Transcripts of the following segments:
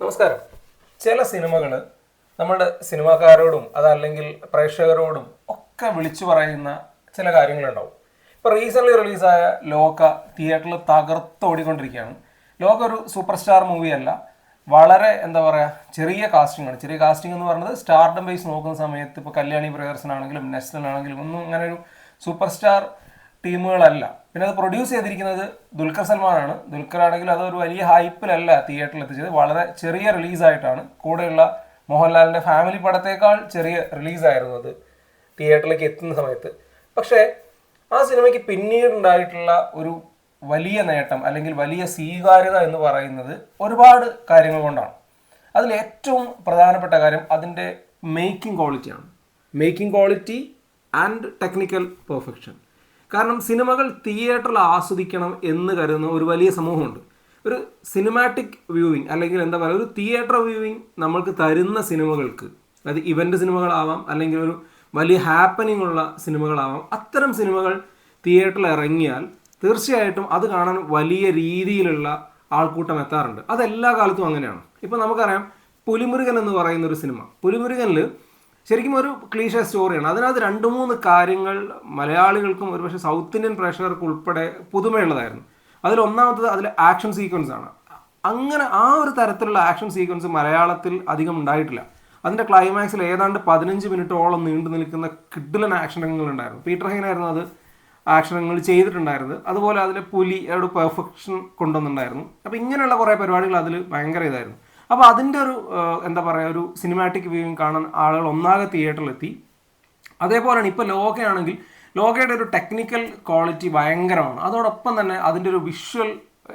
നമസ്കാരം. ചില സിനിമകൾ നമ്മുടെ സിനിമാക്കാരോടും അതല്ലെങ്കിൽ പ്രേക്ഷകരോടും ഒക്കെ വിളിച്ചു പറയുന്ന ചില കാര്യങ്ങളുണ്ടാവും. ഇപ്പോൾ റീസെന്റ്ലി റിലീസായ ലോക തിയേറ്ററിൽ തകർത്തോടിക്കൊണ്ടിരിക്കുകയാണ് ലോക ഒരു സൂപ്പർ സ്റ്റാർ മൂവിയല്ല വളരെ എന്താ പറയുക ചെറിയ കാസ്റ്റിംഗ് ആണ്. ചെറിയ കാസ്റ്റിംഗ് എന്ന് പറയുന്നത് സ്റ്റാർഡം ബേസ് നോക്കുന്ന സമയത്ത് ഇപ്പോൾ കല്യാണി നെസ്ലൻ ആണെങ്കിലും ഒന്നും അങ്ങനെ ഒരു സൂപ്പർ സ്റ്റാർ ടീമുകളല്ല. പിന്നെ അത് പ്രൊഡ്യൂസ് ചെയ്തിരിക്കുന്നത് ദുൽഖർ സൽമാനാണ്. ദുൽഖർ ആണെങ്കിൽ അത് ഒരു വലിയ ഹൈപ്പിലല്ല തിയേറ്ററിൽ എത്തിച്ചത് വളരെ ചെറിയ റിലീസായിട്ടാണ് കൂടെയുള്ള മോഹൻലാലിന്റെ ഫാമിലി പടത്തേക്കാൾ ചെറിയ റിലീസായിരുന്നു അത് തിയേറ്ററിലേക്ക് എത്തുന്ന സമയത്ത്. പക്ഷേ ആ സിനിമയ്ക്ക് പിന്നീടുണ്ടായിട്ടുള്ള ഒരു വലിയ നേട്ടം അല്ലെങ്കിൽ വലിയ സ്വീകാര്യത എന്ന് പറയുന്നത് ഒരുപാട് കാര്യങ്ങൾ കൊണ്ടാണ്. അതിൽ ഏറ്റവും പ്രധാനപ്പെട്ട കാര്യം അതിന്റെ മേക്കിംഗ് ക്വാളിറ്റിയാണ് making quality and technical perfection കാരണം സിനിമകൾ തിയേറ്ററിൽ ആസ്വദിക്കണം എന്ന് കരുതുന്ന ഒരു വലിയ സമൂഹമുണ്ട്. ഒരു സിനിമാറ്റിക് വ്യൂവിങ് അല്ലെങ്കിൽ എന്താ പറയുക ഒരു തിയേറ്റർ വ്യൂവിങ് നമ്മൾക്ക് തരുന്ന സിനിമകൾക്ക് അതായത് ഇവന്റ് സിനിമകളാവാം അല്ലെങ്കിൽ ഒരു വലിയ ഹാപ്പനിങ് ഉള്ള സിനിമകളാവാം അത്തരം സിനിമകൾ തിയേറ്ററിൽ ഇറങ്ങിയാൽ തീർച്ചയായിട്ടും അത് കാണാൻ വലിയ രീതിയിലുള്ള ആൾക്കൂട്ടം എത്താറുണ്ട്. അതെല്ലാ കാലത്തും അങ്ങനെയാണ്. ഇപ്പം നമുക്കറിയാം പുലിമുരുകൻ എന്ന് പറയുന്ന ഒരു സിനിമ. പുലിമുരുകനിൽ ശരിക്കും ഒരു ക്ലീഷ സ്റ്റോറിയാണ്. അതിനകത്ത് രണ്ട് മൂന്ന് കാര്യങ്ങൾ മലയാളികൾക്കും ഒരുപക്ഷെ സൗത്ത് ഇന്ത്യൻ പ്രേക്ഷകർക്ക് ഉൾപ്പെടെ പുതുമയുള്ളതായിരുന്നു. അതിൽ ഒന്നാമത്തത് അതിൽ ആക്ഷൻ സീക്വൻസ് ആണ്. അങ്ങനെ ആ ഒരു തരത്തിലുള്ള ആക്ഷൻ സീക്വൻസ് മലയാളത്തിൽ അധികം ഉണ്ടായിട്ടില്ല. അതിന്റെ ക്ലൈമാക്സിൽ ഏതാണ്ട് പതിനഞ്ച് മിനിറ്റോളം നീണ്ടു നിൽക്കുന്ന കിഡിലൻ ആക്ഷൻ രംഗങ്ങളുണ്ടായിരുന്നു പീറ്റർ ഹൈനായിരുന്നു അത് ആക്ഷൻ രംഗങ്ങൾ ചെയ്തിട്ടുണ്ടായിരുന്നത്. അതുപോലെ അതിലെ പുലി അവിടെ പെർഫെക്ഷൻ കൊണ്ടുവന്നിട്ടുണ്ടായിരുന്നു. അപ്പോൾ ഇങ്ങനെയുള്ള കുറേ പരിപാടികൾ അതിൽ ഭയങ്കര ഇതായിരുന്നു. അപ്പോൾ അതിന്റെ ഒരു എന്താ പറയാ ഒരു സിനിമാറ്റിക് വ്യൂവിങ് കാണാൻ ആളുകൾ ഒന്നാകെ തിയേറ്ററിലെത്തി അതേപോലെയാണ് ഇപ്പോൾ ലോകയാണെങ്കിൽ ലോകയുടെ ഒരു ടെക്നിക്കൽ ക്വാളിറ്റി ഭയങ്കരമാണ്. അതോടൊപ്പം തന്നെ അതിന്റെ ഒരു വിഷ്വൽ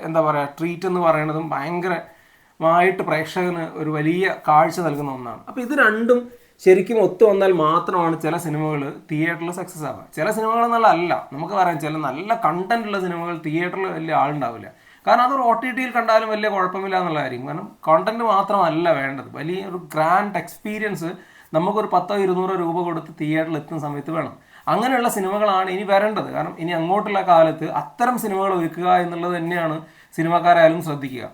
എന്താ പറയാ ട്രീറ്റ് എന്ന് പറയുന്നതും ഭയങ്കരമായിട്ട് പ്രേക്ഷകന് ഒരു വലിയ കാഴ്ച നൽകുന്ന ഒന്നാണ്. അപ്പോൾ ഇത് രണ്ടും ശരിക്കും ഒത്തു വന്നാൽ മാത്രമാണ് ചില സിനിമകൾ തിയേറ്ററിൽ സക്സസ് ആവുക. ചില സിനിമകൾ എന്നുള്ള അല്ല നമുക്ക് പറയാം ചില നല്ല കണ്ടന്റ് ഉള്ള സിനിമകൾ തിയേറ്ററിൽ വലിയ ആളുണ്ടാവില്ല. കാരണം അതൊരു ഒ ടി ടിയിൽ കണ്ടാലും വലിയ കുഴപ്പമില്ല എന്നുള്ള കാര്യം. കാരണം കോണ്ടന്റ് മാത്രമല്ല വേണ്ടത്. വലിയ ഒരു ഗ്രാൻഡ് എക്സ്പീരിയൻസ് നമുക്കൊരു പത്തോ ഇരുന്നൂറോ രൂപ കൊടുത്ത് തിയേറ്ററിൽ എത്തുന്ന സമയത്ത് വേണം. അങ്ങനെയുള്ള സിനിമകളാണ് ഇനി വരേണ്ടത്. കാരണം ഇനി അങ്ങോട്ടുള്ള കാലത്ത് അത്തരം സിനിമകൾ ഒരുക്കുക എന്നുള്ളത് തന്നെയാണ് സിനിമക്കാരായാലും ശ്രദ്ധിക്കുക.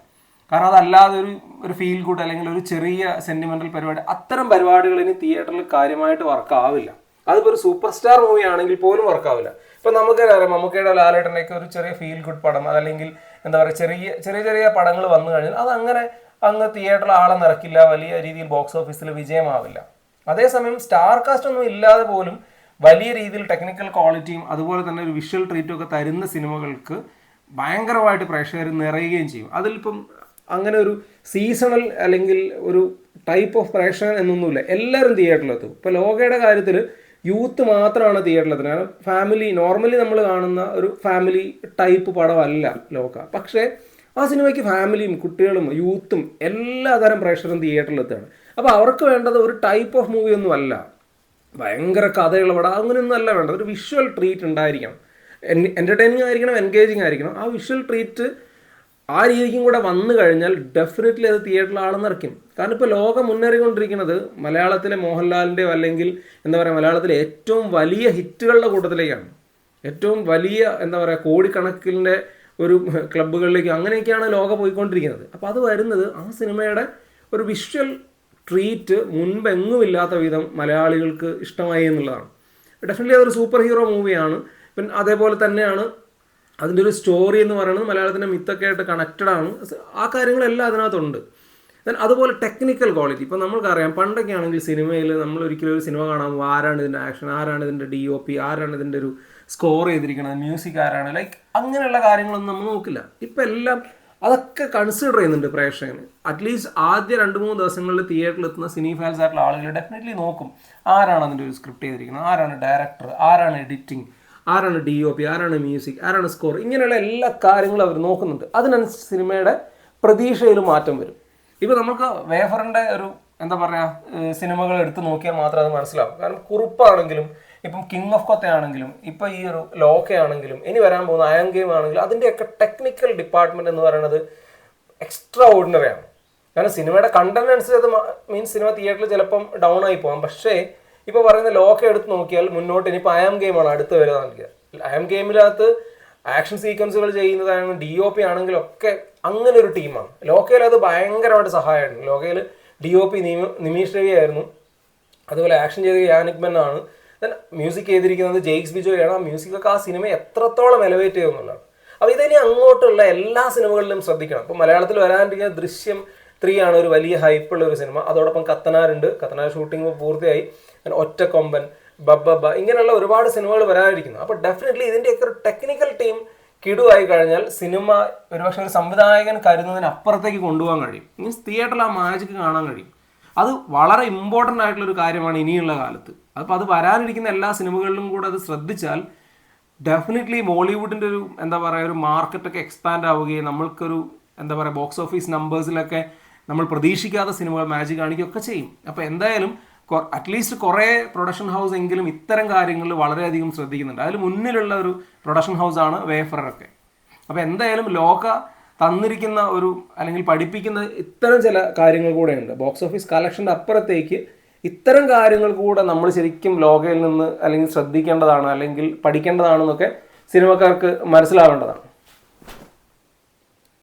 കാരണം അതല്ലാതെ ഒരു ഒരു ഫീൽ ഗുഡ് അല്ലെങ്കിൽ ഒരു ചെറിയ സെന്റിമെന്റൽ പരിപാടി അത്തരം പരിപാടികൾ ഇനി തിയേറ്ററിൽ കാര്യമായിട്ട് വർക്കാവില്ല അതിപ്പോൾ ഒരു സൂപ്പർ സ്റ്റാർ മൂവി ആണെങ്കിൽ പോലും വർക്കാവില്ല ഇപ്പൊ നമുക്ക് അറിയാം മമ്മൂക്കയുടെ ലാലേട്ടനൊക്കെ ഒരു ചെറിയ ഫീൽ ഗുഡ് പടം അതല്ലെങ്കിൽ എന്താ പറയുക ചെറിയ ചെറിയ ചെറിയ പടങ്ങൾ വന്നു കഴിഞ്ഞാൽ അത് അങ്ങനെ അങ്ങ് തിയേറ്ററിൽ ആളെ നിറക്കില്ല വലിയ രീതിയിൽ ബോക്സ് ഓഫീസിൽ വിജയമാവില്ല. അതേസമയം സ്റ്റാർ കാസ്റ്റ് ഒന്നും ഇല്ലാതെ പോലും വലിയ രീതിയിൽ ടെക്നിക്കൽ ക്വാളിറ്റിയും അതുപോലെ തന്നെ ഒരു വിഷ്വൽ ട്രീറ്റും ഒക്കെ തരുന്ന സിനിമകൾക്ക് ഭയങ്കരമായിട്ട് പ്രേക്ഷകർ നിറയുകയും ചെയ്യും. അതിലിപ്പം അങ്ങനെ ഒരു സീസണൽ അല്ലെങ്കിൽ ഒരു ടൈപ്പ് ഓഫ് പ്രേക്ഷകൻ എന്നൊന്നുമില്ല. എല്ലാവരും തിയേറ്ററിലെത്തും ഇപ്പോൾ ലോകയുടെ കാര്യത്തിൽ യൂത്ത് മാത്രമാണ് തിയേറ്ററിലെത്തുന്നത് കാരണം ഫാമിലി നോർമലി നമ്മൾ കാണുന്ന ഒരു ഫാമിലി ടൈപ്പ് പടമല്ല ലോക. പക്ഷേ ആ സിനിമയ്ക്ക് ഫാമിലിയും കുട്ടികളും യൂത്തും എല്ലാ തരം പ്രേക്ഷകരും തിയേറ്ററിലെത്തുകയാണ് അപ്പോൾ അവർക്ക് വേണ്ടത് ഒരു ടൈപ്പ് ഓഫ് മൂവി ഒന്നും അല്ല. ഭയങ്കര കഥയുള്ള പടം അങ്ങനെയൊന്നും അല്ല വേണ്ടത്. ഒരു വിഷ്വൽ ട്രീറ്റ് ഉണ്ടായിരിക്കണം. എന്റർടൈനിങ് ആയിരിക്കണം എൻഗേജിങ് ആയിരിക്കണം. ആ വിഷ്വൽ ട്രീറ്റ് ആ രീതിക്കും കൂടെ വന്നു കഴിഞ്ഞാൽ ഡെഫിനറ്റ്ലി അത് തിയേറ്ററിൽ ആളെ നിറയ്ക്കും കാരണം ഇപ്പോൾ ലോകം മുന്നേറിക്കൊണ്ടിരിക്കുന്നത് മലയാളത്തിലെ മോഹൻലാലിന്റെയോ അല്ലെങ്കിൽ എന്താ പറയുക മലയാളത്തിലെ ഏറ്റവും വലിയ ഹിറ്റുകളുടെ കൂട്ടത്തിലേക്കാണ്. ഏറ്റവും വലിയ എന്താ പറയുക കോടിക്കണക്കിന്റെ ഒരു ക്ലബ്ബുകളിലേക്ക് അങ്ങനെയൊക്കെയാണ് ലോകം പോയിക്കൊണ്ടിരിക്കുന്നത്. അപ്പോൾ അത് വരുന്നത് ആ സിനിമയുടെ ഒരു വിഷ്വൽ ട്രീറ്റ് മുൻപെങ്ങുമില്ലാത്ത വിധം മലയാളികൾക്ക് ഇഷ്ടമായി എന്നുള്ളതാണ്. ഡെഫിനറ്റ്ലി അതൊരു സൂപ്പർ ഹീറോ മൂവിയാണ് പിന്നെ അതേപോലെ തന്നെയാണ് അതിന്റെ ഒരു സ്റ്റോറി എന്ന് പറയുന്നത് മലയാളത്തിന്റെ മിത്തൊക്കെ ആയിട്ട് കണക്റ്റഡ് ആണ് ആ കാര്യങ്ങളെല്ലാം അതിനകത്തുണ്ട്. ദെൻ അതുപോലെ ടെക്നിക്കൽ ക്വാളിറ്റി ഇപ്പോൾ നമ്മൾക്കറിയാം പണ്ടൊക്കെ ആണെങ്കിൽ സിനിമയിൽ നമ്മൾ ഒരിക്കലും ഒരു സിനിമ കാണാൻ പോകുമ്പോൾ ആരാണ് ഇതിന്റെ ആക്ഷൻ ആരാണ് ഇതിന്റെ ഡി ഒ പി ആരാണ് ഇതിന്റെ ഒരു സ്കോർ ചെയ്തിരിക്കുന്നത് മ്യൂസിക് ആരാണ് ലൈക്ക് അങ്ങനെയുള്ള കാര്യങ്ങളൊന്നും നമ്മൾ നോക്കില്ല. ഇപ്പം എല്ലാം അതൊക്കെ കൺസിഡർ ചെയ്യുന്നുണ്ട് പ്രേക്ഷകന്. അറ്റ്ലീസ്റ്റ് ആദ്യ രണ്ട് മൂന്ന് ദിവസങ്ങളിൽ തിയേറ്ററിൽ എത്തുന്ന സിനി ഫാൻസ് ആയിട്ടുള്ള ആളുകൾ ഡെഫിനറ്റ്ലി നോക്കും. ആരാണ് അതിന്റെ ഒരു സ്ക്രിപ്റ്റ് ചെയ്തിരിക്കുന്നത്? ആരാണ് ഡയറക്ടർ ആരാണ് എഡിറ്റിംഗ് ആരാണ് ഡി ഒ പി ആരാണ് മ്യൂസിക് ആരാണ് സ്കോർ ഇങ്ങനെയുള്ള എല്ലാ കാര്യങ്ങളും അവർ നോക്കുന്നുണ്ട്. അതിനനുസരിച്ച് സിനിമയുടെ പ്രതീക്ഷയിൽ മാറ്റം വരും. ഇപ്പോൾ നമുക്ക് വേഫറിന്റെ ഒരു എന്താ പറയുക സിനിമകൾ എടുത്തു നോക്കിയാൽ മാത്രം അത് മനസ്സിലാവും. കാരണം കുറുപ്പാണെങ്കിലും ഇപ്പം കിങ് ഓഫ് കൊത്ത ആണെങ്കിലും ഇപ്പം ഈ ഒരു ലോക്ക ആണെങ്കിലും ഇനി വരാൻ പോകുന്ന അയൺ ഗെയിം ആണെങ്കിലും അതിന്റെയൊക്കെ ടെക്നിക്കൽ ഡിപ്പാർട്ട്മെന്റ് എന്ന് പറയുന്നത് എക്സ്ട്രാ ഓർഡിനറി ആണ്. കാരണം സിനിമയുടെ കണ്ടന്റ് അനുസരിച്ച് അത് മീൻസ് സിനിമ തിയേറ്ററിൽ ചിലപ്പം ഡൗൺ ആയി പോകാം. പക്ഷേ ഇപ്പോൾ പറയുന്ന ലോക്കെ എടുത്ത് നോക്കിയാൽ മുന്നോട്ട് ഇനിയിപ്പോൾ അയാം ഗെയിമാണ് അടുത്ത് വരിക നൽകുക ആം ഗെയിമിനകത്ത് ആക്ഷൻ സീക്വൻസുകൾ ചെയ്യുന്നതാണെങ്കിലും ഡി ഒ പി ആണെങ്കിലും ഒക്കെ അങ്ങനെ ഒരു ടീമാണ് ലോക്കയിൽ അത് ഭയങ്കരമായിട്ട് സഹായമായിരുന്നു. ലോകയിൽ D O P Nimish Ravi ആയിരുന്നു. അതുപോലെ ആക്ഷൻ ചെയ്ത യാനിക് ആണ്. മ്യൂസിക് ചെയ്തിരിക്കുന്നത് ജെയ്ക്സ് ബിജോയാണ് ആ മ്യൂസിക്കൊക്കെ ആ സിനിമ എത്രത്തോളം എലവേറ്റ് ചെയ്യുന്നുള്ളതാണ് അപ്പോൾ ഇതിനി അങ്ങോട്ടുള്ള എല്ലാ സിനിമകളിലും ശ്രദ്ധിക്കണം. അപ്പോൾ മലയാളത്തിൽ വരാനിരിക്കുന്ന ദൃശ്യം ത്രീ ആണ് ഒരു വലിയ ഹൈപ്പുള്ള ഒരു സിനിമ അതോടൊപ്പം കത്തനാരുണ്ട്. കത്തനാർ ഷൂട്ടിംഗ് പൂർത്തിയായി. ഒറ്റ കൊമ്പൻ ബബ്ബ ഇങ്ങനെയുള്ള ഒരുപാട് സിനിമകൾ വരാതിരിക്കുന്നു അപ്പോൾ ഡെഫിനറ്റ്ലി ഇതിന്റെയൊക്കെ ഒരു ടെക്നിക്കൽ ടീം കിടുവായി കഴിഞ്ഞാൽ സിനിമ ഒരുപക്ഷെ ഒരു സംവിധായകൻ കരുതുന്നതിന് അപ്പുറത്തേക്ക് കൊണ്ടുപോകാൻ കഴിയും. മീൻസ് തിയേറ്ററിൽ ആ മാജിക് കാണാൻ കഴിയും. അത് വളരെ ഇമ്പോർട്ടന്റ് ആയിട്ടുള്ള ഒരു കാര്യമാണ് ഇനിയുള്ള കാലത്ത്. അപ്പോൾ അത് വരാനിരിക്കുന്ന എല്ലാ സിനിമകളിലും കൂടെ അത് ശ്രദ്ധിച്ചാൽ ഡെഫിനറ്റ്ലി ബോളിവുഡിന്റെ ഒരു എന്താ പറയുക ഒരു മാർക്കറ്റൊക്കെ എക്സ്പാൻഡ് ആവുകയും നമ്മൾക്കൊരു എന്താ പറയുക ബോക്സ് ഓഫീസ് നമ്പേഴ്സിലൊക്കെ നമ്മൾ പ്രതീക്ഷിക്കാത്ത സിനിമകൾ മാജിക് കാണിക്കുകയൊക്കെ ചെയ്യും. അപ്പോൾ എന്തായാലും അറ്റ്ലീസ്റ്റ് കുറേ പ്രൊഡക്ഷൻ ഹൗസ് എങ്കിലും ഇത്തരം കാര്യങ്ങളിൽ വളരെയധികം ശ്രദ്ധിക്കുന്നുണ്ട്. അതിൽ മുന്നിലുള്ള ഒരു പ്രൊഡക്ഷൻ ഹൗസാണ് വേഫറൊക്കെ അപ്പോൾ എന്തായാലും ലോക തന്നിരിക്കുന്ന ഒരു അല്ലെങ്കിൽ പഠിപ്പിക്കുന്ന ഇത്തരം ചില കാര്യങ്ങൾ കൂടെ ഉണ്ട് ബോക്സ് ഓഫീസ് കളക്ഷന്റെ അപ്പുറത്തേക്ക് ഇത്തരം കാര്യങ്ങൾ കൂടെ നമ്മൾ ശരിക്കും ലോകയിൽ നിന്ന് അല്ലെങ്കിൽ ശ്രദ്ധിക്കേണ്ടതാണ് അല്ലെങ്കിൽ പഠിക്കേണ്ടതാണെന്നൊക്കെ സിനിമക്കാർക്ക് മനസ്സിലാവേണ്ടതാണ്.